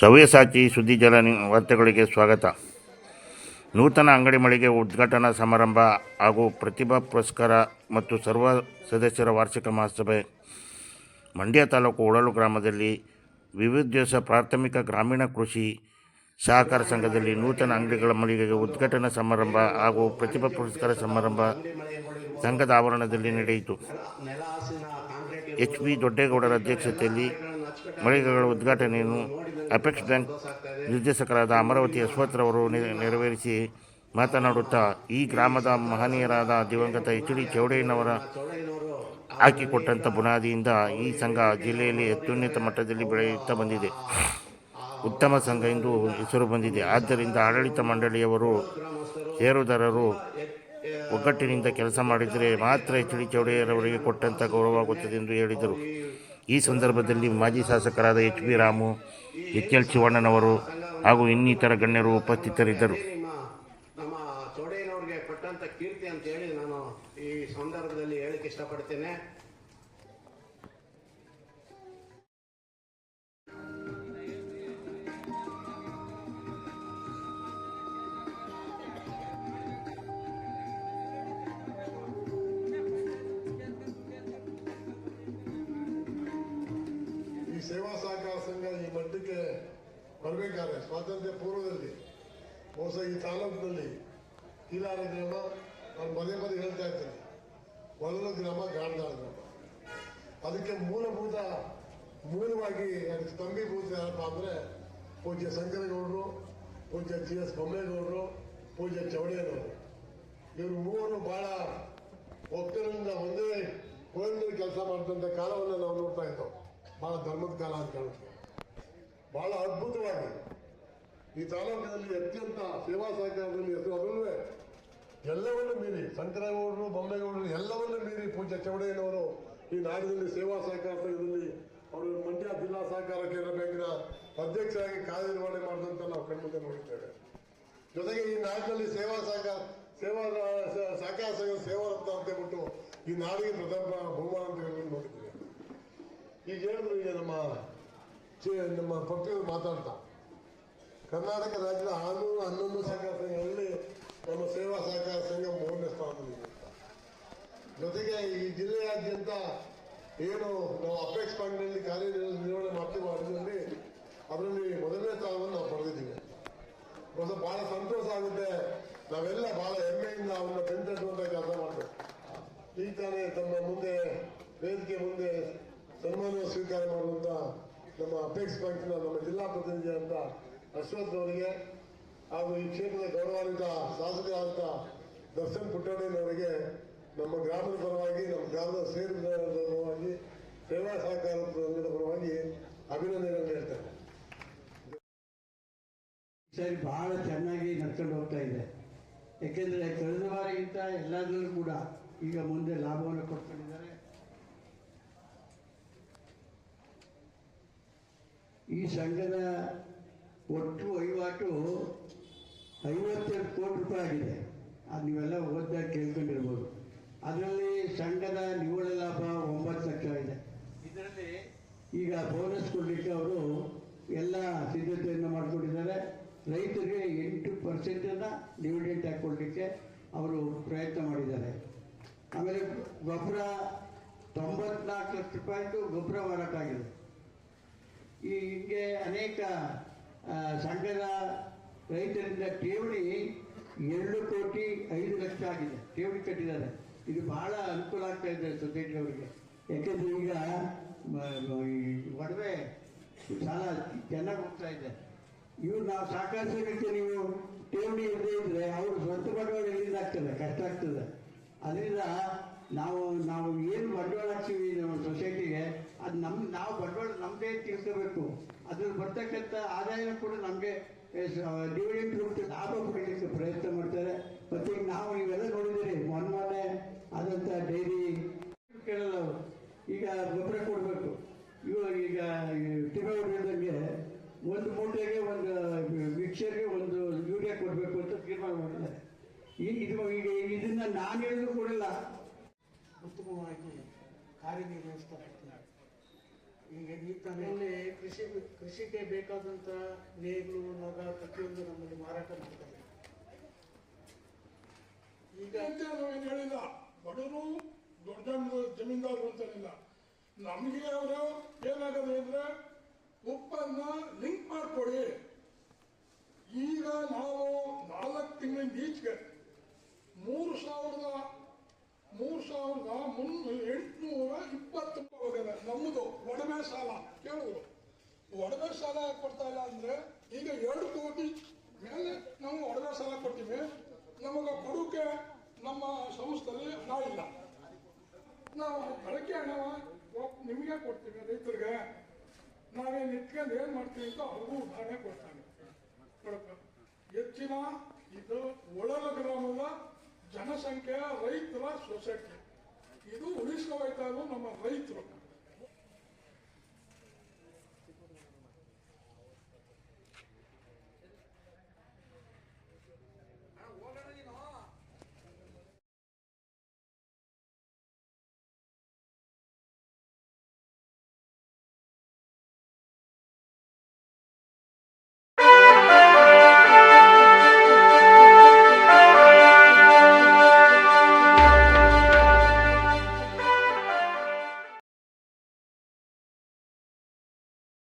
ಸವ್ಯಸಾಚಿ ಸುದ್ದಿ ಜಲ ವಾರ್ತೆಗಳಿಗೆ ಸ್ವಾಗತ. ನೂತನ ಅಂಗಡಿ ಮಳಿಗೆ ಉದ್ಘಾಟನಾ ಸಮಾರಂಭ ಹಾಗೂ ಪ್ರತಿಭಾ ಪುರಸ್ಕಾರ ಮತ್ತು ಸರ್ವ ಸದಸ್ಯರ ವಾರ್ಷಿಕ ಮಹಾಸಭೆ ಮಂಡ್ಯ ತಾಲೂಕು ಉಳಲು ಗ್ರಾಮದಲ್ಲಿ ವಿವಿಧ ಪ್ರಾಥಮಿಕ ಗ್ರಾಮೀಣ ಕೃಷಿ ಸಹಕಾರ ಸಂಘದಲ್ಲಿ ನೂತನ ಅಂಗಡಿಗಳ ಮಳಿಗೆಗೆ ಉದ್ಘಾಟನಾ ಸಮಾರಂಭ ಹಾಗೂ ಪ್ರತಿಭಾ ಪುರಸ್ಕಾರ ಸಮಾರಂಭ ಸಂಘದ ಆವರಣದಲ್ಲಿ ನಡೆಯಿತು. ಎಚ್ ಬಿ ದೊಡ್ಡೇಗೌಡರ ಅಧ್ಯಕ್ಷತೆಯಲ್ಲಿ ಮಳಿಗೆಗಳ ಉದ್ಘಾಟನೆಯನ್ನು ಅಪೆಕ್ಸ್ ಬ್ಯಾಂಕ್ ನಿರ್ದೇಶಕರಾದ ಅಮರಾವತಿ ಯಶವಂತರವರು ನೆರವೇರಿಸಿ ಮಾತನಾಡುತ್ತಾ, ಈ ಗ್ರಾಮದ ಮಹನೀಯರಾದ ದಿವಂಗತ ಎಚ್ ಡಿ ಚೌಡಯ್ಯನವರ ಹಾಕಿಕೊಟ್ಟಂಥ ಬುನಾದಿಯಿಂದ ಈ ಸಂಘ ಜಿಲ್ಲೆಯಲ್ಲಿ ಅತ್ಯುನ್ನತ ಮಟ್ಟದಲ್ಲಿ ಬೆಳೆಯುತ್ತಾ ಬಂದಿದೆ. ಉತ್ತಮ ಸಂಘ ಎಂದು ಹೆಸರು ಬಂದಿದೆ. ಆದ್ದರಿಂದ ಆಡಳಿತ ಮಂಡಳಿಯವರು ಷೇರುದಾರರು ಒಗ್ಗಟ್ಟಿನಿಂದ ಕೆಲಸ ಮಾಡಿದರೆ ಮಾತ್ರ ಎಚ್ ಡಿ ಚೌಡಯ್ಯರವರಿಗೆ ಕೊಟ್ಟಂಥ ಗೌರವವಾಗುತ್ತದೆ ಎಂದು ಹೇಳಿದರು. ಈ ಸಂದರ್ಭದಲ್ಲಿ ಮಾಜಿ ಶಾಸಕರಾದ H B Ramu H L ಶಿವಣ್ಣನವರು ಹಾಗೂ ಇನ್ನಿತರ ಗಣ್ಯರು ಉಪಸ್ಥಿತರಿದ್ದರು. ನಿಮ್ಮ ಚೌಡಯ್ಯನವ್ರಿಗೆ ಕೊಟ್ಟಂತ ಕೀರ್ತಿ ಅಂತ ಹೇಳಿ ನಾನು ಈ ಸಂದರ್ಭದಲ್ಲಿ ಹೇಳಕ್ಕೆ ಇಷ್ಟಪಡ್ತೇನೆ. ಬಹುಶಃ ಈ ತಾಲೂಕಿನಲ್ಲಿ ಕೀಲಾರ ಗ್ರಾಮ ನಾನು ಪದೇ ಪದೇ ಹೇಳ್ತಾ ಇರ್ತೇನೆ ಒಲ್ಲಲು ಗ್ರಾಮ ಗಾಣದಾಳ ಗ್ರಾಮ. ಅದಕ್ಕೆ ಮೂಲಭೂತ, ಮೂಲವಾಗಿ ಅದಕ್ಕೆ ಸ್ತಂಭೀಭೂತ ಯಾರಪ್ಪ ಅಂದ್ರೆ ಪೂಜ್ಯ ಶಂಕರಗೌಡರು, ಪೂಜ್ಯ ಜಿ ಎಸ್ ಬೊಮ್ಮೇಗೌಡರು, ಪೂಜ್ಯ ಚೌಡಯ್ಯನವರು. ಇವರು ಮೂವರು ಬಹಳ ಒಕ್ಕಲಿಂದ ಒಂದೇ ಕೋಲಿನಲ್ಲಿ ಕೆಲಸ ಮಾಡಿದಂಥ ಕಾಲವನ್ನು ನಾವು ನೋಡ್ತಾ ಇದ್ದವು ಬಹಳ ಧರ್ಮದ ಕಾಲ ಅಂತ ಕಾಣುತ್ತೆ ಬಹಳ ಅದ್ಭುತವಾಗಿ. ಈ ತಾಲೂಕಿನಲ್ಲಿ ಅತ್ಯಂತ ಸೇವಾ ಸಹಕಾರದಲ್ಲಿ ಹೆಸರು ಅದರಲ್ಲೂ ಎಲ್ಲವನ್ನು ಮೀರಿ, ಶಂಕರಗೌಡರು, ಬೊಮ್ಮೇಗೌಡರು ಎಲ್ಲವನ್ನೂ ಮೀರಿ ಪೂಜ್ಯ ಚೌಡಯ್ಯನವರು ಈ ನಾಡಿನಲ್ಲಿ ಸೇವಾ ಸಹಕಾರ ಸಂಘದಲ್ಲಿ ಅವರು ಮಂಡ್ಯ ಜಿಲ್ಲಾ ಸಹಕಾರ ಕೇಂದ್ರ ಬ್ಯಾಂಕಿನ ಅಧ್ಯಕ್ಷರಾಗಿ ಕಾರ್ಯನಿರ್ವಹಣೆ ಮಾಡಿದಂತ ನಾವು ಕಣ್ಮುಂದೆ ನೋಡಿದ್ದೇವೆ. ಜೊತೆಗೆ ಈ ನಾಡಿನಲ್ಲಿ ಸೇವಾ ಸಹಕಾರ ಸೇವಾ, ಸಹಕಾರ ಸಂಘ ಸೇವಾ ರತ್ನ ಅಂತ ಹೇಳ್ಬಿಟ್ಟು ಈ ನಾಡಿಗೆ ಪ್ರಥಮ ಬಹುಮಾನ ಅಂತ ಹೇಳಿ ನೋಡಿದ್ದೇವೆ. ಈಗ ಹೇಳಿದ್ರು ಈಗ ನಮ್ಮ ನಮ್ಮ ಪಕ್ಷದ ಮಾತಾಡ್ತಾ. ಕರ್ನಾಟಕ ರಾಜ್ಯದ ಆನೂರು ಹನ್ನೊಂದು ಸಹಕಾರ ಸಂಘಗಳಲ್ಲಿ ನಮ್ಮ ಸೇವಾ ಸಹಕಾರ ಸಂಘ ಮೂರನೇ ಸ್ಥಾನದಲ್ಲಿದೆ. ಜೊತೆಗೆ ಈ ಜಿಲ್ಲೆಯಾದ್ಯಂತ ಏನು ನಾವು ಅಪೆಕ್ಸ್ ಪಾಂಡಿನಲ್ಲಿ ಕಾರ್ಯನಿರ್ವಹಣೆ ಮಾಡ್ತೀವಿ ಅದರಲ್ಲಿ ಅದರಲ್ಲಿ ಮೊದಲನೇ ಸ್ಥಾನವನ್ನು ನಾವು ಪಡೆದಿದ್ದೀವಿ. ಹೊಸ ಬಹಳ ಸಂತೋಷ ಆಗುತ್ತೆ. ನಾವೆಲ್ಲ ಬಹಳ ಹೆಮ್ಮೆಯಿಂದ ಅವನ್ನ ಬೆಂತಟ್ಟುವಂತ ಕೆಲಸ ಮಾಡಬೇಕು ಈಗ ತಾನೇ ತಮ್ಮ ಮುಂದೆ, ವೇದಿಕೆ ಮುಂದೆ ಸನ್ಮಾನ ಸ್ವೀಕಾರ ಮಾಡುವಂತ ನಮ್ಮ ಅಪೇಕ್ಷ ಬ್ಯಾಂಕ್ನ ನಮ್ಮ ಜಿಲ್ಲಾ ಪ್ರತಿನಿಧಿ ಅಂತ ಅಶ್ವಥ್ ಅವರಿಗೆ ಹಾಗೂ ಈ ಕ್ಷೇತ್ರದ ಗೌರವಾನ್ವಿತ ಶಾಸಕರಾದಂಥ ದರ್ಶನ್ ಪುಟ್ಟಣ್ಣನವರಿಗೆ ನಮ್ಮ ಗ್ರಾಮದ ಪರವಾಗಿ, ನಮ್ಮ ಗ್ರಾಮದ ಸೇರಿದ ಪರವಾಗಿ ಸೇವಾ ಸಹಕಾರ ಪರವಾಗಿ ಅಭಿನಂದನೆಗಳನ್ನು ಹೇಳ್ತಾರೆ ಸರಿ, ಬಹಳ ಚೆನ್ನಾಗಿ ನಡ್ಕೊಂಡು ಹೋಗ್ತಾ ಇದೆ. ಯಾಕೆಂದರೆ ಕಳೆದ ಬಾರಿಗಿಂತ ಎಲ್ಲದರಲ್ಲೂ ಕೂಡ ಈಗ ಮುಂದೆ ಲಾಭವನ್ನು ಕೊಡ್ಕೊಂಡಿದ್ದಾರೆ ಈ ಸಂಘದ ಒಟ್ಟು ವಹಿವಾಟು ಐವತ್ತೆರಡು ಕೋಟಿ ರೂಪಾಯಿ ಆಗಿದೆ. ಅದು ನೀವೆಲ್ಲ ಓದ್ದಾಗ ಕೇಳ್ಕೊಂಡಿರ್ಬೋದು. ಅದರಲ್ಲಿ ಸಂಘದ ನಿವ್ವಳ ಲಾಭ ಒಂಬತ್ತು ಲಕ್ಷ ಇದೆ. ಇದರಲ್ಲಿ ಈಗ ಬೋನಸ್ ಕೊಡಲಿಕ್ಕೆ ಅವರು ಎಲ್ಲ ಸಿದ್ಧತೆಯನ್ನು ಮಾಡಿಕೊಂಡಿದ್ದಾರೆ. ರೈತರಿಗೆ ಎಂಟು ಪರ್ಸೆಂಟನ್ನು ಡಿವಿಡೆಂಟ್ ಹಾಕ್ಕೊಳ್ಲಿಕ್ಕೆ ಅವರು ಪ್ರಯತ್ನ ಮಾಡಿದ್ದಾರೆ. ಆಮೇಲೆ ಗೊಬ್ಬರ ತೊಂಬತ್ನಾಲ್ಕು ಲಕ್ಷ ರೂಪಾಯಿದು ಗೊಬ್ಬರ ಮಾರಾಟ ಆಗಿದೆ. ಈ ಹಿಂಗೆ ಅನೇಕ ಸಂಘದ ರೈತರಿಂದ ಠೇವಣಿ ಎರಡು ಕೋಟಿ ಐದು ಲಕ್ಷ ಆಗಿದೆ. ಠೇವಣಿ ಕಟ್ಟಿದ್ದಾರೆ. ಇದು ಬಹಳ ಅನುಕೂಲ ಆಗ್ತಾ ಇದೆ ಸೊಸೈಟಿ ಅವರಿಗೆ. ಯಾಕೆಂದ್ರೆ ಈಗ ಒಡವೆ ಸಾಲ ಚೆನ್ನಾಗಿ ಹೋಗ್ತಾ ಇದೆ. ಇವ್ರು ನಾವು ಸಾಕಷ್ಟು ಸಂಘಕ್ಕೆ ನೀವು ಠೇವಣಿ ಇಲ್ಲದೆ ಇದ್ರೆ ಅವರು ಸ್ವಂತ ಬಂಡವಾಳ ಎಲ್ಲಿಂದ ಆಗ್ತದೆ ಕಷ್ಟ ಆಗ್ತದೆ. ಅದರಿಂದ ನಾವು ನಾವು ಏನು ಬಂಡವಾಳ ಹಾಕ್ತೀವಿ ನಮ್ಮ ಸೊಸೈಟಿಗೆ ಅದು ನಮ್ಮ ನಾವು ಬಂಡವಾಳ ನಮ್ಮದೇ ತಿಳ್ಕೋಬೇಕು. ಅದ್ರಲ್ಲಿ ಬರ್ತಕ್ಕಂಥ ಆದಾಯ ಕೂಡ ನಮಗೆ ಡಿವಿಡೆಂಟ್ ರೂಪದಲ್ಲಿ ಲಾಭ ಪಡೀಲಿಕ್ಕೆ ಪ್ರಯತ್ನ ಮಾಡ್ತಾರೆ. ಮತ್ತು ಈಗ ನಾವು ಇವೆಲ್ಲ ನೋಡಿದ್ದೀರಿ ಮೊನ್ನೆ ಆದಂಥ ಡೈರಿ. ಕೇಳಲ್ಲ ಅವರು. ಈಗ ಗೊಬ್ಬರ ಕೊಡಬೇಕು. ಇವಾಗ ಈಗ ಹೇಳಿದಂಗೆ ಒಂದು ಮೂಟೆಗೆ ಒಂದು, ಮಿಕ್ಸರ್ಗೆ ಒಂದು ಯೂರಿಯಾ ಕೊಡಬೇಕು ಅಂತ ತೀರ್ಮಾನ ಮಾಡಿದ್ದಾರೆ. ಈಗ ಇದು, ಈಗ ಇದನ್ನ ನಾನು ಹೇಳಿದ್ರು ಕೊಡಲ್ಲ. ಉತ್ತಮವಾಗಿ ಕಾರ್ಯನಿರ್ವಹಿಸ್ತಾ ನಿಟ್ಟಿನಲ್ಲಿ ಕೃಷಿ, ಕೃಷಿಗೆ ಬೇಕಾದಂತ ನೇಗಿಲು ನಗ ಪ್ರತಿಯೊಂದು ನಮ್ಮಲ್ಲಿ ಮಾರಾಟ ಮಾಡ್ತಾರೆ. ಈಗ ನಾವೇನು ಹೇಳಿಲ್ಲ ಬಡವರು ದೊಡ್ಡ ಜಮೀನ್ದಾರರು ಅಂತೇನಿಲ್ಲ. ನಮಗೆ ಅವರು ಏನಾಗದೆ ಅಂದ್ರೆ ಉಪ್ಪನ್ನ ಲಿಂಕ್ ಮಾಡಿಕೊಡಿ. ಈಗ ನಾವು ನಾಲ್ಕು ತಿಂಗಳಿಂದ ಈಚೆಗೆ ಮೂರು ಸಾವಿರದ ಮೂರು ಸಾವಿರದ ಮುನ್ ಎಂಟುನೂರ ಇಪ್ಪತ್ತು ಒಡವೆ ಸಾಲ ಕೇಳಿದ್ರು ಒಡವೆ ಸಾಲ ಯಾಕೆ ಕೊಡ್ತಾ ಇಲ್ಲ ಅಂದ್ರೆ ಈಗ ಎರಡು ಕೋಟಿ ಮೇಲೆ ನಾವು ಒಡವೆ ಸಾಲ ಕೊಟ್ಟಿವಿ ನಮಗೆ ಕೊಡೋಕೆ ನಮ್ಮ ಸಂಸ್ಥೆಯಲ್ಲಿ ಹಣ ಇಲ್ಲ. ನಾವು ಬಳಕೆ ಹಣವ ನಿಮಗೆ ಕೊಡ್ತೀವಿ ರೈತರಿಗೆ. ನಾವೇ ಇಟ್ಕೊಂಡು ಏನು ಮಾಡ್ತೀವಿ ಅಂತ ಅವ್ರಿಗೂ ಉದಾಹರಣೆ ಕೊಡ್ತಾನೆ. ಹೆಚ್ಚಿನ ಇದು ಒಳಲ ಗ್ರಾಮದ ಜನಸಂಖ್ಯೆಯ ರೈತರ ಸೊಸೈಟಿ ಇದು ಉಳಿಸ್ಕೋಬೇಕಾದ್ರು ನಮ್ಮ ರೈತರು.